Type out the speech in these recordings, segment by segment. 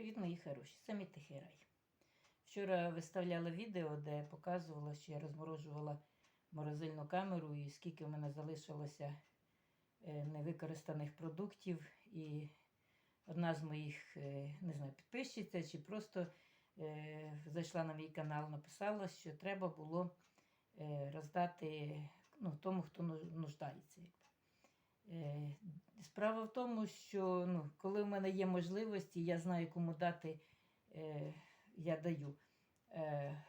Привіт, мої хороші, самі тихий рай. Вчора виставляла відео, де показувала, що я розморожувала морозильну камеру і скільки в мене залишилося е, невикористаних продуктів. І одна з моїх, е, не знаю, підписчиця чи просто е, зайшла на мій канал, написала, що треба було роздати ну, тому, хто ну- нуждається. Е, Справа в тому, що ну, коли в мене є можливості, я знаю, кому дати, е, я даю. Е,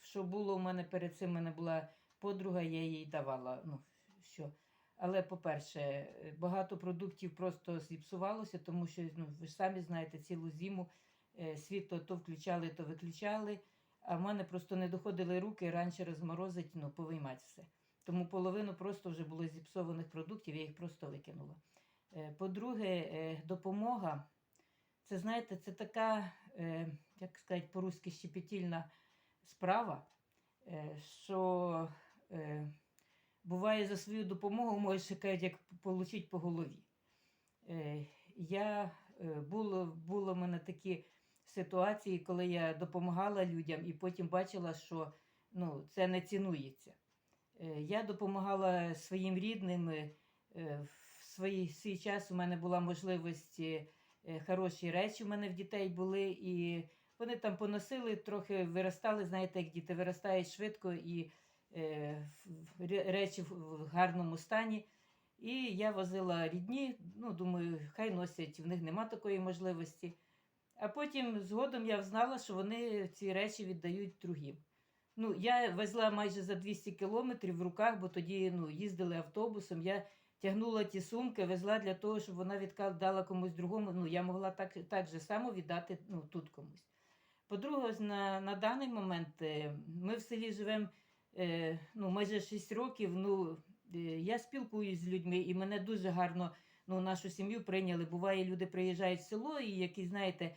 що було у мене перед цим, у мене була подруга, я їй давала. Ну, що. Але, по-перше, багато продуктів просто зіпсувалося, тому що ну, ви ж самі знаєте, цілу зиму е, світло то включали, то виключали. А в мене просто не доходили руки раніше розморозить, ну, повиймати все. Тому половину просто вже було зіпсованих продуктів, я їх просто викинула. Е, По-друге, е, допомога. Це, знаєте, це така, е, як сказати, по-русски щепетільна справа, що буває за свою допомогу, можеш кажуть, як отримати по голові. Я, було, було в мене такі ситуації, коли я допомагала людям і потім бачила, що ну, це не цінується. Е, Я допомагала своїм рідним. е, В свій, час у мене була можливість е, хороші речі у мене в дітей були, і вони там поносили, трохи виростали, знаєте, як діти виростають швидко і речі в гарному стані. І я возила рідні, ну, думаю, хай носять, в них нема такої можливості. А потім згодом я знала, що вони ці речі віддають другим. Ну, я везла майже за 200 кілометрів в руках, бо тоді ну, їздили автобусом. Я тягнула ті сумки, везла для того, щоб вона віддала комусь другому. Ну, я могла так, так же само віддати ну, тут комусь. По-друге, на, на даний момент е, ми в селі живемо е, ну, майже 6 років. Ну, е, я спілкуюсь з людьми, і мене дуже гарно ну, нашу сім'ю прийняли. Буває, люди приїжджають в село, і які, знаєте,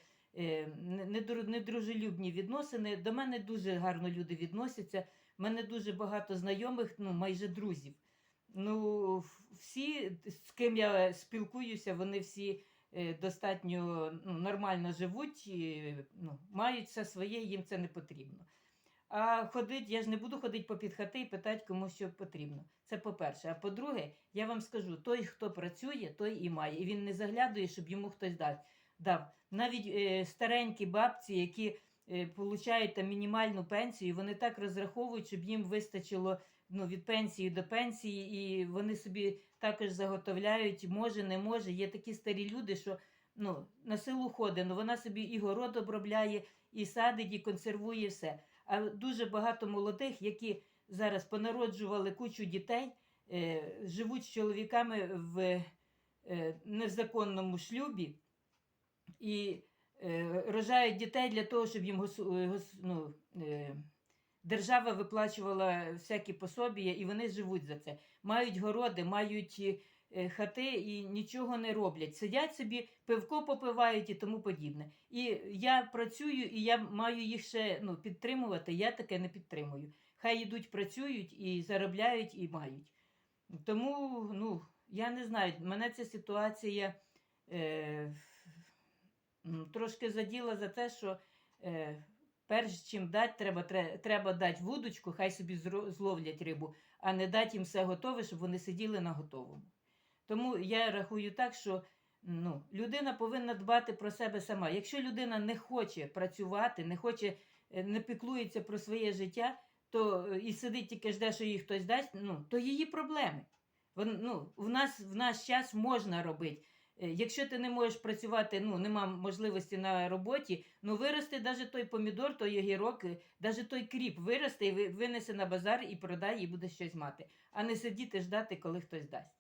недружелюбні відносини. До мене дуже гарно люди відносяться. У мене дуже багато знайомих, ну, майже друзів. Ну, всі, з ким я спілкуюся, вони всі е, достатньо ну, нормально живуть, ну, мають все своє, їм це не потрібно. А ходить, я ж не буду ходити по під хати і питати, кому що потрібно. Це по-перше. А по-друге, я вам скажу: той, хто працює, той і має. І він не заглядує, щоб йому хтось дав. Дав. Навіть е, старенькі бабці, які е, получають там мінімальну пенсію, вони так розраховують, щоб їм вистачило ну, від пенсії до пенсії, і вони собі також заготовляють, може, не може. Є такі старі люди, що ну, на силу ходить, ну, вона собі і город обробляє, і садить, і консервує все. А дуже багато молодих, які зараз понароджували кучу дітей, е, живуть з чоловіками в е, незаконному шлюбі і е, рожають дітей для того, щоб їм гос, е, гос, ну, е, держава виплачувала всякі пособія, і вони живуть за це. Мають городи, мають е, хати і нічого не роблять. Сидять собі, пивко попивають і тому подібне. І я працюю, і я маю їх ще ну, підтримувати. Я таке не підтримую. Хай йдуть, працюють і заробляють, і мають. Тому, ну, я не знаю, мене ця ситуація е, трошки заділа за те, що е, перш чим дати, треба, треба дати вудочку, хай собі зловлять рибу, а не дати їм все готове, щоб вони сиділи на готовому. Тому я рахую так, що ну, людина повинна дбати про себе сама. Якщо людина не хоче працювати, не хоче, е, не піклується про своє життя, то е, і сидить тільки жде, що їй хтось дасть, ну, то її проблеми. Вон, ну, в, нас, в наш час можна робити. Е, Якщо ти не можеш працювати, ну нема можливості на роботі, ну вирости навіть той помідор, той огірок, навіть той кріп виросте і винесе на базар і продай, і буде щось мати, а не сидіти ждати, коли хтось дасть.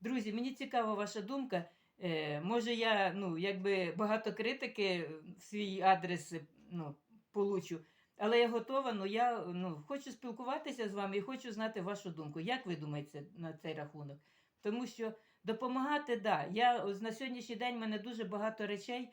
Друзі, мені цікава ваша думка. Е, може, я ну, якби багато критики в свій адрес ну, получу, але я готова, ну я ну, хочу спілкуватися з вами і хочу знати вашу думку. Як ви думаєте на цей рахунок? Тому що допомагати, да. Я ось на сьогоднішній день в мене дуже багато речей,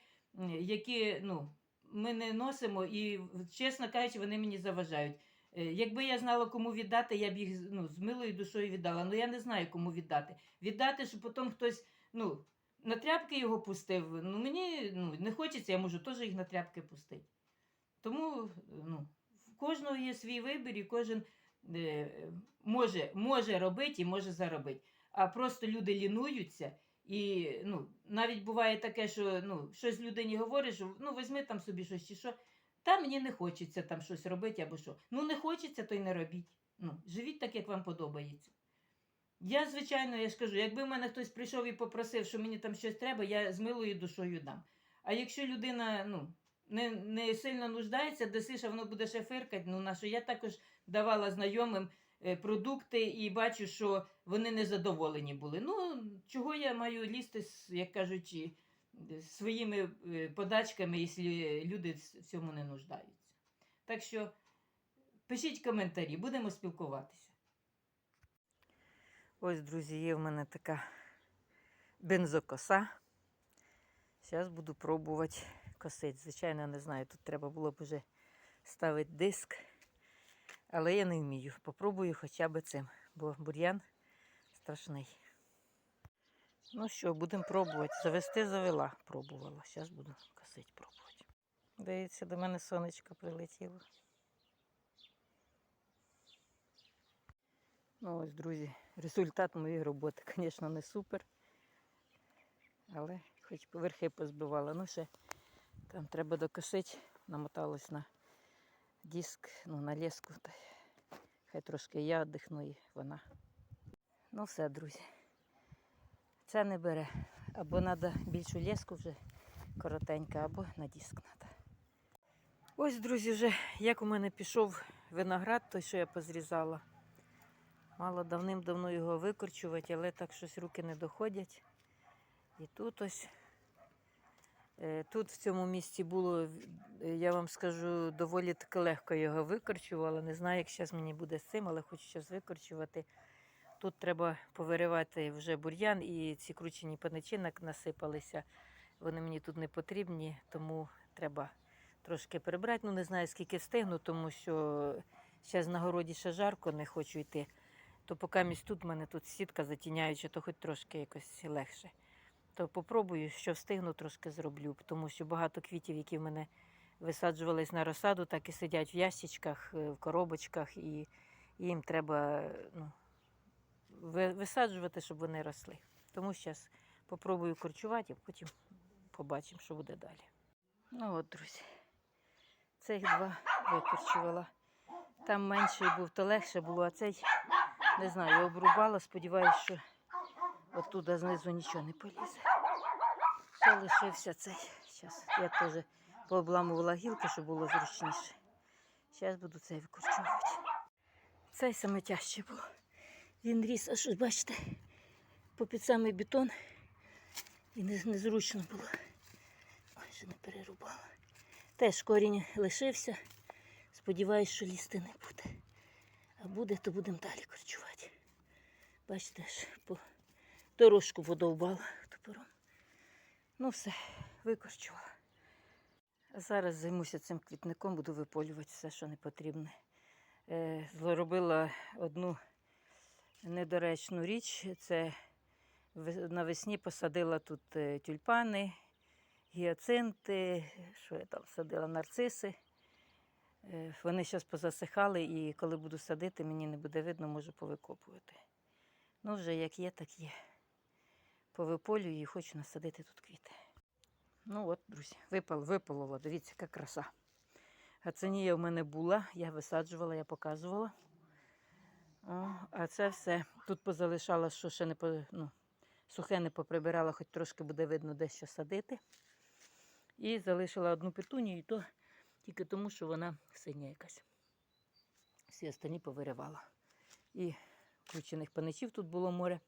які ну, ми не носимо, і, чесно кажучи, вони мені заважають. Е, Якби я знала, кому віддати, я б їх ну, з милою душою віддала. Ну я не знаю, кому віддати. Віддати, щоб потім хтось ну, на тряпки його пустив. Ну, мені ну, не хочеться, я можу теж їх на тряпки пустити. Тому ну, в кожного є свій вибір, і кожен е, може, може робити і може заробити. А просто люди лінуються. І ну, навіть буває таке, що ну, щось людині говориш, що ну, візьми там собі щось чи що. Та мені не хочеться там щось робити або що. Ну, не хочеться, то й не робіть. Ну, живіть так, як вам подобається. Я, звичайно, я ж кажу, якби в мене хтось прийшов і попросив, що мені там щось треба, я з милою душою дам. А якщо людина ну, не, не сильно нуждається, досиш, а воно буде ще фиркать, ну на що я також давала знайомим продукти і бачу, що вони незадоволені були. Ну, чого я маю лізти, як кажуть, і, е, своїми е, подачками, якщо люди в цьому не нуждаються. Так що пишіть коментарі, будемо спілкуватися. Ось, друзі, є в мене така бензокоса. Зараз буду пробувати косити. Звичайно, не знаю, тут треба було б вже ставити диск, але я не вмію. Попробую хоча б цим, бо бур'ян страшний. Ну що, будемо пробувати. Завести завела, пробувала. Зараз буду косити пробувати. Дивіться, до мене сонечко прилетіло. Ну ось, друзі, результат моєї роботи, звісно, не супер. Але хоч поверхи позбивала. Ну, ще там треба докосити, намоталась на диск, ну, на леску. Хай трошки я віддихну і вона. Ну все, друзі. Це не бере. Або треба більшу леску вже коротенька, або на диск треба. Ось, друзі, вже як у мене пішов виноград, той, що я позрізала. Мало давним-давно його викорчувати, але так щось руки не доходять. І тут ось. Е, Тут в цьому місці було, е, я вам скажу, доволі таки легко його викорчувала. Не знаю, як зараз мені буде з цим, але хочу зараз викорчувати. Тут треба повиривати вже бур'ян і ці кручені паничі нак- насипалися. Вони мені тут не потрібні, тому треба трошки прибрати. Ну, не знаю, скільки встигну, тому що зараз на городі ще жарко, не хочу йти. То поки місь тут в мене тут сітка затіняюча, то хоч трошки якось легше. То попробую, що встигну, трошки зроблю, тому що багато квітів, які в мене висаджувались на розсаду, так і сидять в ящичках, е, в коробочках, і їм треба ну, висаджувати, щоб вони росли. Тому зараз попробую корчувати, а потім побачимо, що буде далі. Ну от, друзі, цих два викорчувала. Там менший був, то легше було, а цей, не знаю, обрубала, сподіваюся, що оттуда знизу нічого не полізе. Ще лишився цей. Зараз я теж пообламувала гілки, щоб було зручніше. Зараз буду цей викорчовувати. Цей саме тяжче було. Він ріс, аж бачите, попід самий бетон. І незручно було. Майже не перерубала. Теж корінь лишився. Сподіваюсь, що лізти не буде. А буде, то будемо далі корчувати. Бачите, аж по дорожку водовбала топором. Ну все, викорчувала. Зараз займуся цим квітником, буду виполювати все, що не потрібне. Е, зробила одну недоречну річ. Це навесні посадила тут е, тюльпани, гіацинти, що я там садила, нарциси. Е, Вони зараз позасихали, і коли буду садити, мені не буде видно, можу повикопувати. Ну, вже як є, так є. Повиполюю і хочу насадити тут квіти. Ну от, друзі, випал, випалила. Дивіться, яка краса. Гацинія в мене була, я висаджувала, я показувала. О, а це все. Тут позалишала, що ще не по, ну, сухе не поприбирала, хоч трошки буде видно, де що садити. І залишила одну петунію, і то тільки тому, що вона синя якась. Всі останні повиривала. І кручених паничів тут було море.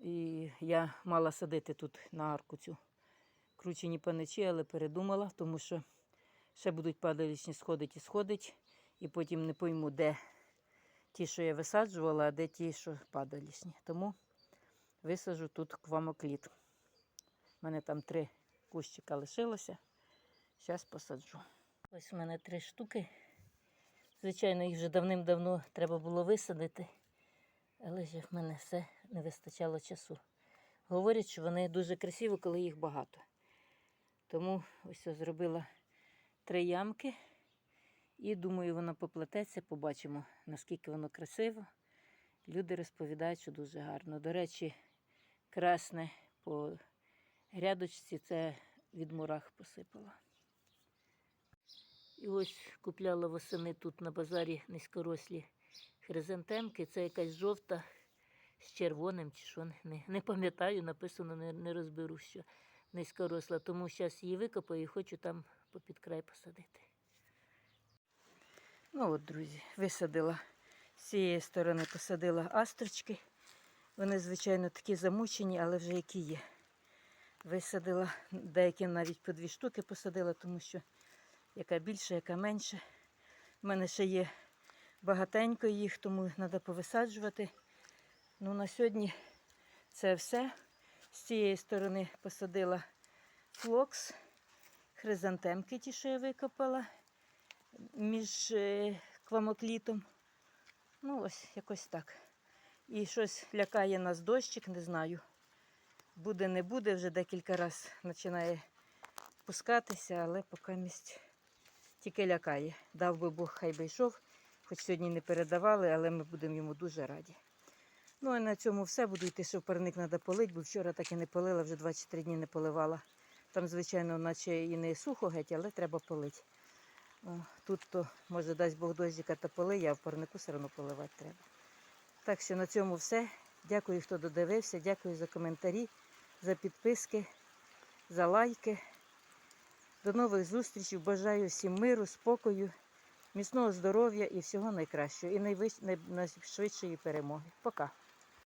І я мала садити тут на арку цю кручені паничі, але передумала, тому що ще будуть падалічні сходить і сходить. І потім не пойму, де ті, що я висаджувала, а де ті, що падалічні. Тому висаджу тут квамокліт. У мене там три кущика лишилося. Зараз посаджу. Ось у мене три штуки. Звичайно, їх вже давним-давно треба було висадити, але ж в мене все не вистачало часу. говорять, що вони дуже красиві, коли їх багато. Тому ось я зробила три ямки. І думаю, воно поплететься, побачимо, наскільки воно красиво. Люди розповідають, що дуже гарно. До речі, красне по грядочці це від мурах посипала. І ось купляла восени тут на базарі низькорослі хризантемки. Це якась жовта з червоним чи що, не, не пам'ятаю, написано, не, не розберу, що низькоросла. Тому зараз її викопаю і хочу там попід край посадити. Ну от, друзі, висадила з цієї сторони посадила астрочки. Вони, звичайно, такі замучені, але вже які є. Висадила, деякі навіть по дві штуки посадила, тому що яка більша, яка менша. У мене ще є багатенько їх, тому треба повисаджувати. Ну, на сьогодні це все. З цієї сторони посадила флокс, хризантемки, ті, що я викопала між е, квамоклітом. Ну, ось якось так. І щось лякає нас дощик, не знаю. Буде, не буде, вже декілька разів починає пускатися, але поки місць тільки лякає. Дав би Бог, хай би йшов, хоч сьогодні не передавали, але ми будемо йому дуже раді. Ну і на цьому все. Буду йти, що парник треба полити, бо вчора так і не полила, вже 24 дні не поливала. Там, звичайно, наче і не сухо геть, але треба полити. Тут то, може, дасть Бог дощика та поли, а в парнику все одно поливати треба. Так що на цьому все. Дякую, хто додивився, дякую за коментарі, за підписки, за лайки. До нових зустрічей. Бажаю всім миру, спокою, міцного здоров'я і всього найкращого. І найшвидшої перемоги. Пока.